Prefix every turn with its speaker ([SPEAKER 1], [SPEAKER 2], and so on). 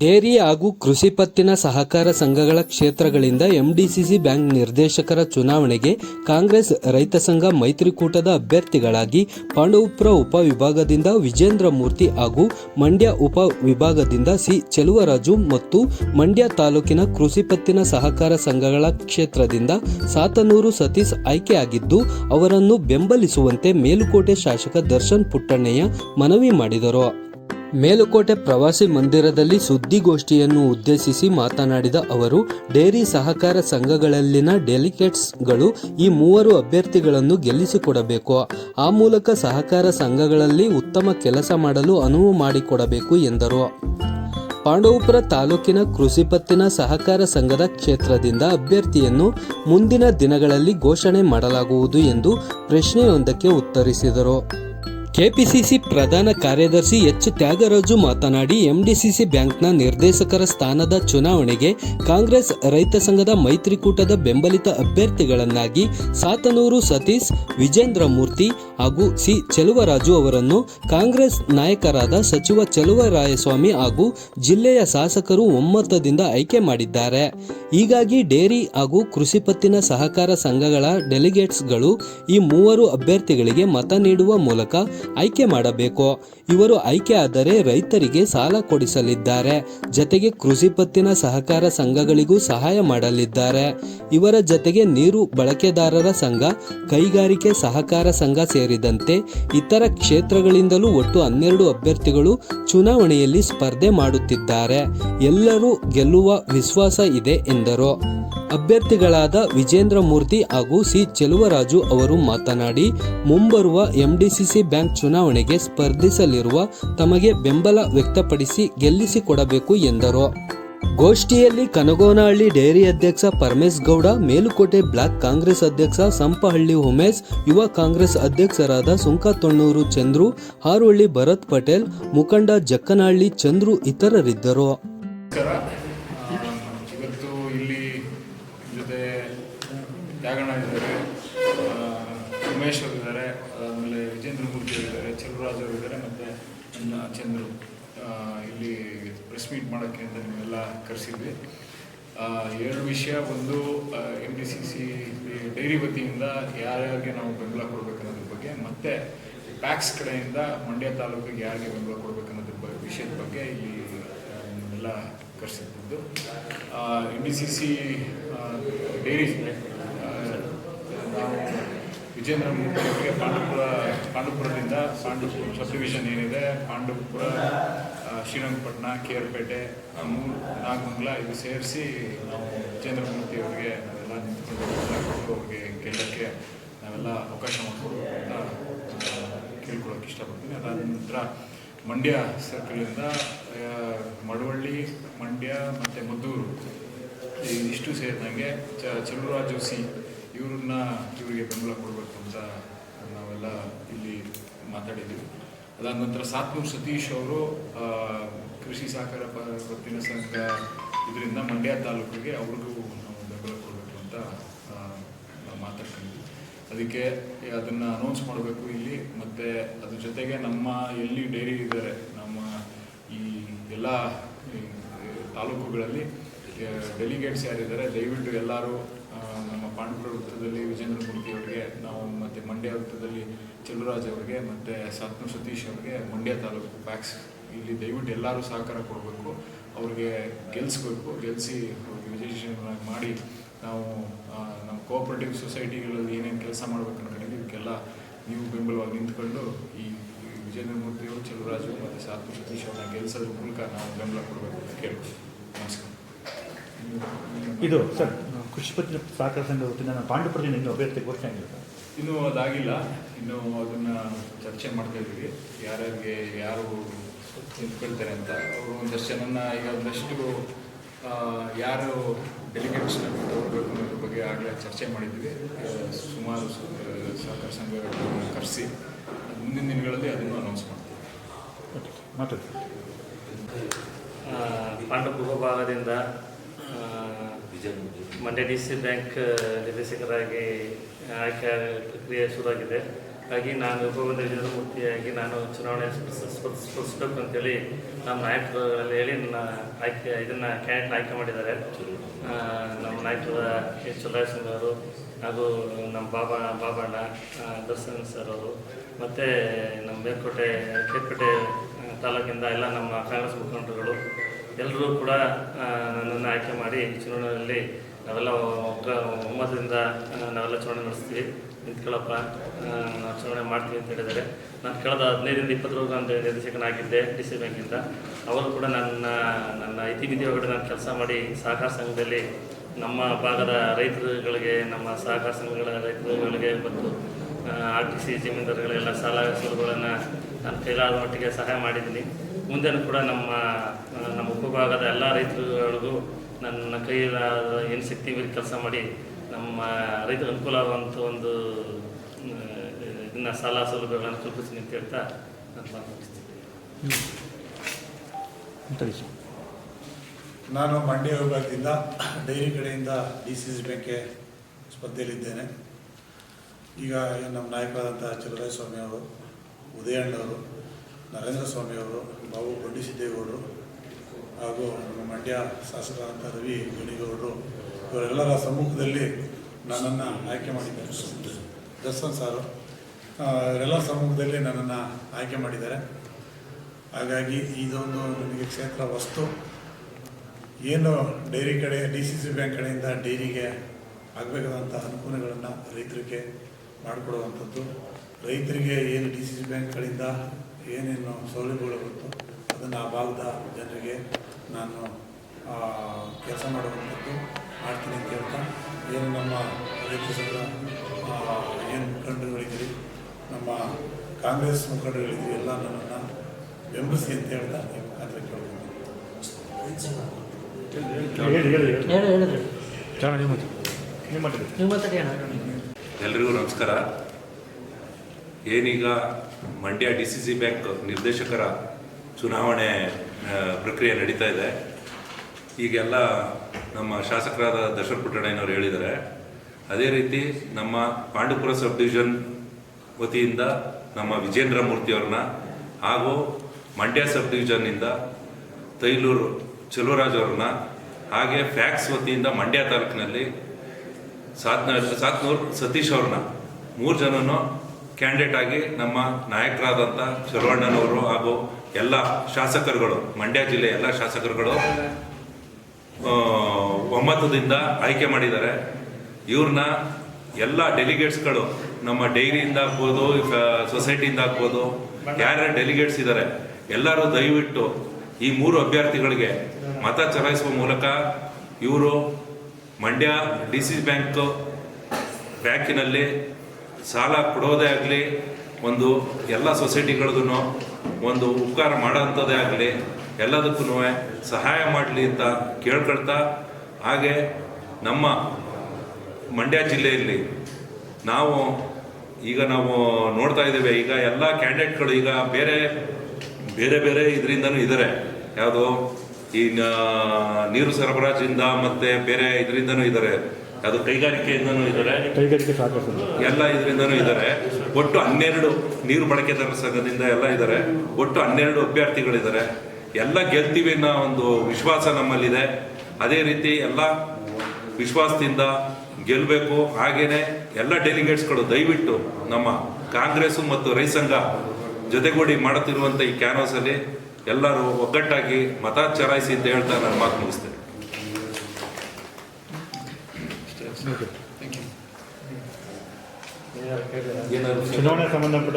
[SPEAKER 1] Dairy ಹಾಗೂ ಕೃಷಿ ಪತ್ತಿನ ಸಹಕಾರ ಸಂಘಗಳ ಕ್ಷೇತ್ರಗಳಿಂದ ಎಂಡಿಸಿಸಿ ಬ್ಯಾಂಕ್ ನಿರ್ದೇಶಕರ ಚುನಾವಣೆಗೆ ಕಾಂಗ್ರೆಸ್ ರೈತ ಸಂಘ ಮೈತ್ರಿಕೂಟದ ಅಭ್ಯರ್ಥಿಗಳಾಗಿ ಪಾಂಡವಪುರ ಉಪವಿಭಾಗದಿಂದ ವಿಜೇಂದ್ರ ಮೂರ್ತಿ ಹಾಗೂ ಮಂಡ್ಯ ಉಪ ವಿಭಾಗದಿಂದ ಸಿ ಚೆಲುವರಾಜು ಮತ್ತು ಮಂಡ್ಯ ತಾಲೂಕಿನ ಕೃಷಿ ಪತ್ತಿನ ಸಹಕಾರ ಸಂಘಗಳ ಕ್ಷೇತ್ರದಿಂದ ಸಾತನೂರು ಸತೀಶ್ ಆಯ್ಕೆಯಾಗಿದ್ದು, ಅವರನ್ನು ಬೆಂಬಲಿಸುವಂತೆ ಮೇಲುಕೋಟೆ ಶಾಸಕ ದರ್ಶನ್ ಪುಟ್ಟಣ್ಣಯ್ಯ ಮನವಿ ಮಾಡಿದರು. ಮೇಲುಕೋಟೆ ಪ್ರವಾಸಿ ಮಂದಿರದಲ್ಲಿ ಸುದ್ದಿಗೋಷ್ಠಿಯನ್ನು ಉದ್ದೇಶಿಸಿ ಮಾತನಾಡಿದ ಅವರು, ಡೇರಿ ಸಹಕಾರ ಸಂಘಗಳಲ್ಲಿನ ಡೆಲಿಕೇಟ್ಸ್ಗಳು ಈ ಮೂವರು ಅಭ್ಯರ್ಥಿಗಳನ್ನು ಗೆಲ್ಲಿಸಿಕೊಡಬೇಕು. ಆ ಮೂಲಕ ಸಹಕಾರ ಸಂಘಗಳಲ್ಲಿ ಉತ್ತಮ ಕೆಲಸ ಮಾಡಲು ಅನುವು ಮಾಡಿಕೊಡಬೇಕು ಎಂದರು. ಪಾಂಡವಪುರ ತಾಲೂಕಿನ ಕೃಷಿ ಪತ್ತಿನ ಸಹಕಾರ ಸಂಘದ ಕ್ಷೇತ್ರದಿಂದ ಅಭ್ಯರ್ಥಿಯನ್ನು ಮುಂದಿನ ದಿನಗಳಲ್ಲಿ ಘೋಷಣೆ ಮಾಡಲಾಗುವುದು ಎಂದು ಪ್ರಶ್ನೆಯೊಂದಕ್ಕೆ ಉತ್ತರಿಸಿದರು. ಕೆಪಿಸಿಸಿ ಪ್ರಧಾನ ಕಾರ್ಯದರ್ಶಿ ಎಚ್ ತ್ಯಾಗರಾಜು ಮಾತನಾಡಿ, ಎಂಡಿಸಿಸಿ ಬ್ಯಾಂಕ್ನ ನಿರ್ದೇಶಕರ ಸ್ಥಾನದ ಚುನಾವಣೆಗೆ ಕಾಂಗ್ರೆಸ್ ರೈತ ಸಂಘದ ಮೈತ್ರಿಕೂಟದ ಬೆಂಬಲಿತ ಅಭ್ಯರ್ಥಿಗಳನ್ನಾಗಿ ಸಾತನೂರು ಸತೀಶ್, ವಿಜೇಂದ್ರ ಮೂರ್ತಿ ಹಾಗೂ ಸಿ ಚೆಲುವರಾಜು ಅವರನ್ನು ಕಾಂಗ್ರೆಸ್ ನಾಯಕರಾದ ಸಚಿವ ಚೆಲುವರಾಯಸ್ವಾಮಿ ಹಾಗೂ ಜಿಲ್ಲೆಯ ಶಾಸಕರು ಒಮ್ಮತದಿಂದ ಆಯ್ಕೆ ಮಾಡಿದ್ದಾರೆ. ಹೀಗಾಗಿ ಡೇರಿ ಹಾಗೂ ಕೃಷಿ ಪತ್ತಿನ ಸಹಕಾರ ಸಂಘಗಳ ಡೆಲಿಗೇಟ್ಸ್ಗಳು ಈ ಮೂವರು ಅಭ್ಯರ್ಥಿಗಳಿಗೆ ಮತ ನೀಡುವ ಮೂಲಕ ಆಯ್ಕೆ ಮಾಡಬೇಕು. ಇವರು ಆಯ್ಕೆ ಆದರೆ ರೈತರಿಗೆ ಸಾಲ ಕೊಡಿಸಲಿದ್ದಾರೆ. ಜತೆಗೆ ಕೃಷಿ ಪತ್ತಿನ ಸಹಕಾರ ಸಂಘಗಳಿಗೂ ಸಹಾಯ ಮಾಡಲಿದ್ದಾರೆ. ಇವರ ಜತೆಗೆ ನೀರು ಬಳಕೆದಾರರ ಸಂಘ, ಕೈಗಾರಿಕೆ ಸಹಕಾರ ಸಂಘ ಸೇರಿದಂತೆ ಇತರ ಕ್ಷೇತ್ರಗಳಿಂದಲೂ ಒಟ್ಟು ಹನ್ನೆರಡು ಅಭ್ಯರ್ಥಿಗಳು ಚುನಾವಣೆಯಲ್ಲಿ ಸ್ಪರ್ಧೆ ಮಾಡುತ್ತಿದ್ದಾರೆ. ಎಲ್ಲರೂ ಗೆಲ್ಲುವ ವಿಶ್ವಾಸ ಇದೆ ಎಂದರು. ಅಭ್ಯರ್ಥಿಗಳಾದ ವಿಜೇಂದ್ರ ಮೂರ್ತಿ ಹಾಗೂ ಸಿ ಚೆಲುವರಾಜು ಅವರು ಮಾತನಾಡಿ, ಮುಂಬರುವ ಎಂಡಿಸಿಸಿ ಬ್ಯಾಂಕ್ ಚುನಾವಣೆಗೆ ಸ್ಪರ್ಧಿಸಲಿರುವ ತಮಗೆ ಬೆಂಬಲ ವ್ಯಕ್ತಪಡಿಸಿ ಗೆಲ್ಲಿಸಿಕೊಡಬೇಕು ಎಂದರು. ಗೋಷ್ಠಿಯಲ್ಲಿ ಕನಗೋನಹಳ್ಳಿ ಡೈರಿ ಅಧ್ಯಕ್ಷ ಪರಮೇಶ್ ಗೌಡ, ಮೇಲುಕೋಟೆ ಬ್ಲಾಕ್ ಕಾಂಗ್ರೆಸ್ ಅಧ್ಯಕ್ಷ ಸಂಪಹಳ್ಳಿ ಉಮೇಶ್, ಯುವ ಕಾಂಗ್ರೆಸ್ ಅಧ್ಯಕ್ಷರಾದ ಸುಂಕತೊಣ್ಣೂರು ಚಂದ್ರು, ಹಾರೋಳ್ಳಿ ಭರತ್ ಪಟೇಲ್, ಮುಖಂಡ ಜಕ್ಕನಹಳ್ಳಿ ಚಂದ್ರು ಇತರರಿದ್ದರು
[SPEAKER 2] ನಮಸ್ಕಾರ ಆ, ಇವತ್ತು ಇಲ್ಲಿ ಜೊತೆ ತ್ಯಾಗಣ್ಣ ಇದ್ದಾರೆ ಉಮೇಶ್ ಅವರು ಇದ್ದಾರೆ, ಆಮೇಲೆ ವಿಜೇಂದ್ರ ಮೂರ್ತಿ ಅವರಿದ್ದಾರೆ ಅವರು ಇದ್ದಾರೆ, ಮತ್ತು ನನ್ನ ಚಂದ್ರು. ಇಲ್ಲಿ ಪ್ರೆಸ್ ಮೀಟ್ ಮಾಡೋಕ್ಕೆ ಅಂತ ನಿಮ್ಮೆಲ್ಲ ಕರೆಸಿದ್ವಿ. ಎರಡು ವಿಷಯ. ಒಂದು M D C C dairy ವತಿಯಿಂದ ಯಾರ್ಯಾರಿಗೆ ನಾವು ಬೆಂಬಲ ಕೊಡಬೇಕು ಅನ್ನೋದ್ರ ಬಗ್ಗೆ, ಮತ್ತು ಪ್ಯಾಕ್ಸ್ ಕಡೆಯಿಂದ ಮಂಡ್ಯ ತಾಲೂಕಿಗೆ ಯಾರಿಗೆ ಬೆಂಬಲ ಕೊಡಬೇಕು ಅನ್ನೋದ್ರ ವಿಷಯದ ಬಗ್ಗೆ ಇಲ್ಲಿ ನಿಮ್ಮೆಲ್ಲ ಕರೆಸಿದ್ದು M D C C dairy ನಾವು ವಿಜೇಂದ್ರ ಮೂರ್ತಿ ಅವರಿಗೆ ಪಾಂಡುಪುರ ಪಾಂಡುಪುರದಿಂದ ಪಾಂಡುಪುರ ಸಬ್ ಏನಿದೆ ಪಾಂಡುಪುರ ಶ್ರೀರಂಗಪಟ್ಟಣ ಕೇರ್ಪೇಟೆ ಮೂರು ನಾಗಮಂಗಲ ಇದು ಸೇರಿಸಿ ನಾವು ವಿಜೇಂದ್ರ ಮೂರ್ತಿ ಅವರಿಗೆ ನಾವೆಲ್ಲ ನಿಂತ್ಕೊಂಡು ಅವ್ರಿಗೆ ಗೆಲ್ಲಕ್ಕೆ ನಾವೆಲ್ಲ ಅವಕಾಶ ಮಾಡಿಕೊಡ್ಬೇಕು ಅಂತ ಆ, ಇಷ್ಟಪಡ್ತೀನಿ. ಅದಾದ ನಂತರ ಮಂಡ್ಯ ಸರ್ಕಲಿಂದ ಮಳವಳ್ಳಿ ಮಂಡ್ಯ ಮತ್ತು ಮದ್ದೂರು ಇಷ್ಟು ಸೇರಿದಂಗೆ ಚ ಚಲುರಾಜ್ ಜೋಸಿ ಇವ್ರನ್ನ ಇವರಿಗೆ ಬೆಂಬಲ ಕೊಡಬೇಕು ಅಂತ ನಾವೆಲ್ಲ ಇಲ್ಲಿ ಮಾತಾಡಿದ್ದೀವಿ. ಅದಾದ ನಂತರ ಸಾತ್ನೂರು ಸತೀಶ್ ಅವರು ಕೃಷಿ ಸಹಕಾರ ಪತ್ತಿನ ಸಂಘ ಇದರಿಂದ ಮಂಡ್ಯ ತಾಲೂಕಿಗೆ ಅವ್ರಿಗೂ ನಾವು ಬೆಂಬಲ ಕೊಡಬೇಕು ಅಂತ ಮಾತಾಡ್ಕೊಂಡಿದ್ದೀವಿ. ಅದಕ್ಕೆ ಅದನ್ನು ಅನೌನ್ಸ್ ಮಾಡಬೇಕು ಇಲ್ಲಿ. ಮತ್ತು ಅದ್ರ ಜೊತೆಗೆ ನಮ್ಮ ಎಲ್ಲಿ ಡೈರಿ ಇದ್ದಾರೆ ನಮ್ಮ ಈ ಎಲ್ಲ ತಾಲೂಕುಗಳಲ್ಲಿ ಡೆಲಿಗೇಟ್ಸ್ ಯಾರಿದ್ದಾರೆ ದಯವಿಟ್ಟು ಎಲ್ಲರೂ ನಮ್ಮ ಪಾಂಡವರ ವೃತ್ತದಲ್ಲಿ ವಿಜೇಂದ್ರ ಮೂರ್ತಿ ಅವರಿಗೆ, ನಾವು ಮತ್ತು ಮಂಡ್ಯ ವೃತ್ತದಲ್ಲಿ ಚೆಲುವರಾಜ್ ಅವರಿಗೆ, ಮತ್ತು ಸಾತ್ನು ಸತೀಶ್ ಅವರಿಗೆ, ಮಂಡ್ಯ ತಾಲೂಕು ಪ್ಯಾಕ್ಸ್ ಇಲ್ಲಿ ದಯವಿಟ್ಟು ಎಲ್ಲರೂ ಸಹಕಾರ ಕೊಡಬೇಕು. ಅವ್ರಿಗೆ ಗೆಲ್ಲಿಸ್ಬೇಕು ಗೆಲ್ಲಿಸಿ ಅವ್ರಿಗೆ ವಿಜಯೇಷನ್ ಮಾಡಿ ನಾವು ಕೋಆಪರೇಟಿವ್ ಸೊಸೈಟಿಗಳಲ್ಲಿ ಏನೇನು ಕೆಲಸ ಮಾಡಬೇಕು ಅನ್ಕೊಂಡಿದ್ದೀವಿ ಇದಕ್ಕೆಲ್ಲ ನೀವು ಬೆಂಬಲವಾಗಿ ನಿಂತ್ಕೊಂಡು ಈ ವಿಜಯನಗರ ವಿಜೇಂದ್ರ ಮೂರ್ತಿ ಅವರು ಚೆಲುವರಾಜು ಮತ್ತು ಸಾತ್ನು ಸತೀಶ್ ಅವ್ರನ್ನ ಗೆಲ್ಲಿಸೋದ್ರ ಮೂಲಕ ನಾವು ಬೆಂಬಲ ಕೊಡಬೇಕು ಅಂತ ಕೇಳ್ಬೋದು ನಮಸ್ಕಾರ.
[SPEAKER 3] ಇದು ಸರ್ ಕೃಷಿಪತಿ ಸಹಕಾರ ಸಂಘದ ವತಿಯಿಂದ ನಾನು ಪಾಂಡುಪುರದಿಂದ ಇನ್ನೂ ಅಭ್ಯರ್ಥಿ ಘೋಷಣೆ ಆಗಿರುತ್ತೆ.
[SPEAKER 2] ಇನ್ನೂ ಅದಾಗಿಲ್ಲ. ಇನ್ನೂ ಅದನ್ನು ಚರ್ಚೆ ಮಾಡ್ತಾ ಇದ್ದೀವಿ. ಯಾರ್ಯಾರಿಗೆ ಯಾರು ನಿಂತ್ಕೊಳ್ತಾರೆ ಅಂತ. ಅವರು ಒಂದಷ್ಟು ಜನನ ಈಗ ಒಂದಷ್ಟು ಯಾರು ಡೆಲಿಗೇಟ್ಸ್ನ ತಗೋಬೇಕು ಅನ್ನೋದ್ರ ಬಗ್ಗೆ ಆಗಲೇ ಚರ್ಚೆ ಮಾಡಿದ್ವಿ. ಸುಮಾರು ಸಹಕಾರ ಸಂಘಗಳನ್ನು ಕರೆಸಿ ಮುಂದಿನ ದಿನಗಳಲ್ಲಿ ಅದನ್ನು ಅನೌನ್ಸ್ ಮಾಡ್ತೀವಿ.
[SPEAKER 4] ಮಾತಾಡ್ತೀವಿ ಪಾಂಡವಪುರ ಭಾಗದಿಂದ ಮಂಡ್ಯ ಡಿ ಸಿ ಬ್ಯಾಂಕ್ ನಿರ್ದೇಶಕರಾಗಿ ಆಯ್ಕೆ ಪ್ರಕ್ರಿಯೆ ಶುರುವಾಗಿದೆ. ಹಾಗಾಗಿ ನಾನು ಉಪವಿಜೇಂದ್ರ ಮೂರ್ತಿಯಾಗಿ ನಾನು ಚುನಾವಣೆ ಸ್ಪರ್ಧಿಸಬೇಕು ಅಂತೇಳಿ ನಮ್ಮ ನಾಯಕರಲ್ಲಿ ಹೇಳಿ ನನ್ನ ಆಯ್ಕೆ ಇದನ್ನು ಕ್ಯಾಂಡಿಡೇಟ್ ಆಯ್ಕೆ ಮಾಡಿದ್ದಾರೆ. ನಮ್ಮ ನಾಯಕರ ಎಚ್ ಚಂದ್ರಸಿಂಗ್ ಅವರು ಹಾಗೂ ನಮ್ಮ ಬಾಬಾ ಬಾಬಣ್ಣ ದರ್ಶನ್ ಸರ್ ಅವರು ಮತ್ತು ನಮ್ಮ ಬೇರ್ಕೋಟೆ ಕೇರ್ಪೇಟೆ ತಾಲೂಕಿಂದ ಎಲ್ಲ ನಮ್ಮ ಕಾಂಗ್ರೆಸ್ ಮುಖಂಡರುಗಳು ಎಲ್ಲರೂ ಕೂಡ ನನ್ನನ್ನು ಆಯ್ಕೆ ಮಾಡಿ ಚುನಾವಣೆಯಲ್ಲಿ ನಾವೆಲ್ಲ ಒಮ್ಮತದಿಂದ ನಾವೆಲ್ಲ ಚುನಾವಣೆ ನಡೆಸ್ತೀವಿ. ನಿಂತ್ಕೊಳ್ಳಪ್ಪ ಚುನಾವಣೆ ಮಾಡ್ತೀವಿ ಅಂತ ಹೇಳಿದ್ದಾರೆ ನಾನು ಕಳೆದ ಹದಿನೈದರಿಂದ ಇಪ್ಪತ್ತು ನಾನು ನಿರ್ದೇಶಕನಾಗಿದ್ದೆ ಡಿ ಸಿ ಬ್ಯಾಂಕಿಂದ. ಅವರು ಕೂಡ ನನ್ನ ನನ್ನ ಇತಿಮಿತಿ ಒಳಗಡೆ ನಾನು ಕೆಲಸ ಮಾಡಿ ಸಹಕಾರ ಸಂಘದಲ್ಲಿ ನಮ್ಮ ಭಾಗದ ರೈತರುಗಳಿಗೆ, ನಮ್ಮ ಸಹಕಾರ ಸಂಘಗಳ ರೈತರುಗಳಿಗೆ ಮತ್ತು ಆರ್ ಟಿ ಸಿ ಜಮೀನ್ದಾರ್ಗಳೆಲ್ಲ ಸಾಲ ಸೌಲಭ್ಯಗಳನ್ನು ನಾನು ಕೈಲಾದ ಮಟ್ಟಿಗೆ ಸಹಾಯ ಮಾಡಿದ್ದೀನಿ. ಮುಂದೆನೂ ಕೂಡ ನಮ್ಮ ನಮ್ಮ ಉಪಭಾಗದ ಎಲ್ಲ ರೈತರುಗಳಿಗೂ ನನ್ನ ಕೈಲಾದ ಏನು ಶಕ್ತಿ ಮೀರಿ ಕೆಲಸ ಮಾಡಿ ನಮ್ಮ ರೈತರು ಅನುಕೂಲ ಆಗುವಂಥ ಒಂದು ಇದನ್ನು ಸಾಲ ಸೌಲಭ್ಯಗಳನ್ನು ಕಲ್ಪಿಸ್ತೀನಿ ಅಂತ ಹೇಳ್ತಾ ನಾನು
[SPEAKER 3] ಸರಿ
[SPEAKER 5] ನಾನು ಮಂಡ್ಯ ವಿಭಾಗದಿಂದ ಡೈರಿ ಕಡೆಯಿಂದ ಡಿ ಸಿ ಸಿ ಬ್ಯಾಂಕ್ಗೆ ಸ್ಪರ್ಧೆಯಲ್ಲಿದ್ದೇನೆ. ಈಗ ನಮ್ಮ ನಾಯಕರಾದಂಥ ಸ್ವಾಮಿ ಅವರು ಉದಯಣ್ಣವರು ನರೇಂದ್ರ ಸ್ವಾಮಿ ಅವರು, ಬಾಬು ಸಿದ್ದೇಗೌಡರು ಹಾಗೂ ನಮ್ಮ ಮಂಡ್ಯ ಶಾಸಕರಾದಂಥ ರವಿ ಗಣಿಗೌಡರು ಇವರೆಲ್ಲರ ಸಮ್ಮುಖದಲ್ಲಿ ನನ್ನನ್ನು ಆಯ್ಕೆ ಮಾಡಿದ್ದಾರೆ. ದರ್ಶನ್ ಸಾರು ಇವರೆಲ್ಲ ಸಮ್ಮುಖದಲ್ಲಿ ನನ್ನನ್ನು ಆಯ್ಕೆ ಮಾಡಿದ್ದಾರೆ. ಹಾಗಾಗಿ ಇದೊಂದು ನನಗೆ ಕ್ಷೇತ್ರ ವಸ್ತು. ಏನು ಡೈರಿ ಕಡೆ, ಡಿ ಸಿ ಸಿ ಬ್ಯಾಂಕ್ ಕಡೆಯಿಂದ ಡೈರಿಗೆ ಆಗಬೇಕಾದಂಥ ಅನುಕೂಲಗಳನ್ನು ರೈತರಿಗೆ ಮಾಡಿಕೊಡುವಂಥದ್ದು. ರೈತರಿಗೆ ಏನು ಡಿ ಸಿ ಸಿ ಬ್ಯಾಂಕ್ ಕಡೆಯಿಂದ ಏನೇನು ಸೌಲಭ್ಯಗಳು ಬರುತ್ತೋ ಅದನ್ನು ಆ ಭಾಗದ ಜನರಿಗೆ ನಾನು ಕೆಲಸ ಮಾಡುವಂಥದ್ದು. ಮಾಡ್ತೀನಿ ಅಂತ ಹೇಳ್ತಾ ಏನು ನಮ್ಮ ರೈತ ಸಂಘ ಏನು ಮುಖಂಡರುಗಳಿದ್ದೀರಿ ನಮ್ಮ ಕಾಂಗ್ರೆಸ್ ಮುಖಂಡರುಗಳಿದ್ದೀರಿ ಎಲ್ಲ ನನ್ನನ್ನು ಬೆಂಬಲಿಸಿ ಅಂತ ಹೇಳ್ತಾ ಈ ಮುಖಾಂತರ
[SPEAKER 6] ಅಣ್ಣ
[SPEAKER 7] ಎಲ್ರಿಗೂ ನಮಸ್ಕಾರ. ಏನೀಗ Mandya D C C bank ನಿರ್ದೇಶಕರ ಚುನಾವಣೆ ಪ್ರಕ್ರಿಯೆ ನಡೀತಾ ಇದೆ. ಈಗೆಲ್ಲ ನಮ್ಮ ಶಾಸಕರಾದ ದಶರಥ ಪುಟ್ಟಣ್ಣಯ್ಯನವರು ಹೇಳಿದ್ದಾರೆ. ಅದೇ ರೀತಿ ನಮ್ಮ ಪಾಂಡುಪುರ ಸಬ್ ಡಿವಿಷನ್ ವತಿಯಿಂದ ನಮ್ಮ ವಿಜೇಂದ್ರ ಮೂರ್ತಿಯವ್ರನ್ನ ಹಾಗೂ ಮಂಡ್ಯ ಸಬ್ ಡಿವಿಷನ್ನಿಂದ ತೈಲೂರು ಚಲುವರಾಜ್ ಅವ್ರನ್ನ ಹಾಗೆ ಫ್ಯಾಕ್ಸ್ ವತಿಯಿಂದ ಮಂಡ್ಯ ತಾಲೂಕಿನಲ್ಲಿ ಸಾತ್ನ ಸಾತ್ನೂರು ಸತೀಶ್ ಅವ್ರನ್ನ ಮೂರು ಜನನು ಕ್ಯಾಂಡಿಡೇಟ್ ಆಗಿ ನಮ್ಮ ನಾಯಕರಾದಂಥ ಚಲುವಣ್ಣನವರು ಹಾಗೂ ಎಲ್ಲ ಶಾಸಕರುಗಳು, ಮಂಡ್ಯ ಜಿಲ್ಲೆ ಎಲ್ಲ ಶಾಸಕರುಗಳು ಒಮ್ಮತದಿಂದ ಆಯ್ಕೆ ಮಾಡಿದ್ದಾರೆ. ಇವ್ರನ್ನ ಎಲ್ಲ ಡೆಲಿಗೇಟ್ಸ್ಗಳು ನಮ್ಮ ಡೈರಿಯಿಂದ ಆಗ್ಬೋದು ಸೊಸೈಟಿಯಿಂದ ಆಗ್ಬೋದು ಯಾರ್ಯಾರು ಡೆಲಿಗೇಟ್ಸ್ ಇದ್ದಾರೆ ಎಲ್ಲರೂ ದಯವಿಟ್ಟು ಈ ಮೂರು ಅಭ್ಯರ್ಥಿಗಳಿಗೆ ಮತ ಚಲಾಯಿಸುವ ಮೂಲಕ ಇವರು ಮಂಡ್ಯ ಡಿ ಸಿ ಬ್ಯಾಂಕ್ ಬ್ಯಾಂಕಿನಲ್ಲಿ ಸಾಲ ಕೊಡೋದೇ ಆಗಲಿ ಒಂದು ಎಲ್ಲ ಸೊಸೈಟಿಗಳಿಗೂ ಒಂದು ಉಪಕಾರ ಮಾಡೋಂಥದ್ದೇ ಆಗಲಿ ಎಲ್ಲದಕ್ಕೂ ಸಹಾಯ ಮಾಡಲಿ ಅಂತ ಕೇಳ್ಕೊಳ್ತಾ ಹಾಗೆ ನಮ್ಮ ಮಂಡ್ಯ ಜಿಲ್ಲೆಯಲ್ಲಿ ನಾವು ಈಗ ನಾವು ನೋಡ್ತಾ ಇದ್ದೇವೆ ಈಗ ಎಲ್ಲ ಕ್ಯಾಂಡಿಡೇಟ್ಗಳು ಈಗ ಬೇರೆ ಬೇರೆ ಬೇರೆ ಇದರಿಂದನೂ ಇದ್ದಾರೆ. ಯಾವುದು? ಈ ನೀರು ಸರಬರಾಜಿಂದ ಮತ್ತೆ ಬೇರೆ ಇದರಿಂದನೂ ಇದ್ದಾರೆ. ಅದು ಕೈಗಾರಿಕೆಯಿಂದನೂ ಇದ್ದಾರೆ.
[SPEAKER 3] ಕೈಗಾರಿಕೆ
[SPEAKER 7] ಎಲ್ಲ ಇದರಿಂದನೂ ಇದ್ದಾರೆ. ಒಟ್ಟು ಹನ್ನೆರಡು ನೀರು ಬಳಕೆದಾರರ ಸಂಘದಿಂದ ಎಲ್ಲ ಇದ್ದಾರೆ. ಒಟ್ಟು ಹನ್ನೆರಡು ಅಭ್ಯರ್ಥಿಗಳಿದ್ದಾರೆ. ಎಲ್ಲ ಗೆಲ್ತೀವಿ ಅನ್ನೋ ಒಂದು ವಿಶ್ವಾಸ ನಮ್ಮಲ್ಲಿದೆ. ಅದೇ ರೀತಿ ಎಲ್ಲ ವಿಶ್ವಾಸದಿಂದ ಗೆಲ್ಲಬೇಕು ಹಾಗೇನೆ ಎಲ್ಲ ಡೆಲಿಗೇಟ್ಸ್ಗಳು ದಯವಿಟ್ಟು ನಮ್ಮ ಕಾಂಗ್ರೆಸ್ಸು ಮತ್ತು ರೈತ ಸಂಘ ಜೊತೆಗೂಡಿ ಮಾಡುತ್ತಿರುವಂಥ ಈ ಕ್ಯಾನ್ವಾಸಲ್ಲಿ ಎಲ್ಲರೂ ಒಗ್ಗಟ್ಟಾಗಿ ಮತ ಚಲಾಯಿಸಿ ಅಂತ ಹೇಳ್ತಾ ನಾನು ಮಾತು ಮುಗಿಸ್ತೇನೆ.
[SPEAKER 3] ಚುನಾವಣೆ ಸಂಬಂಧಪಟ್ಟ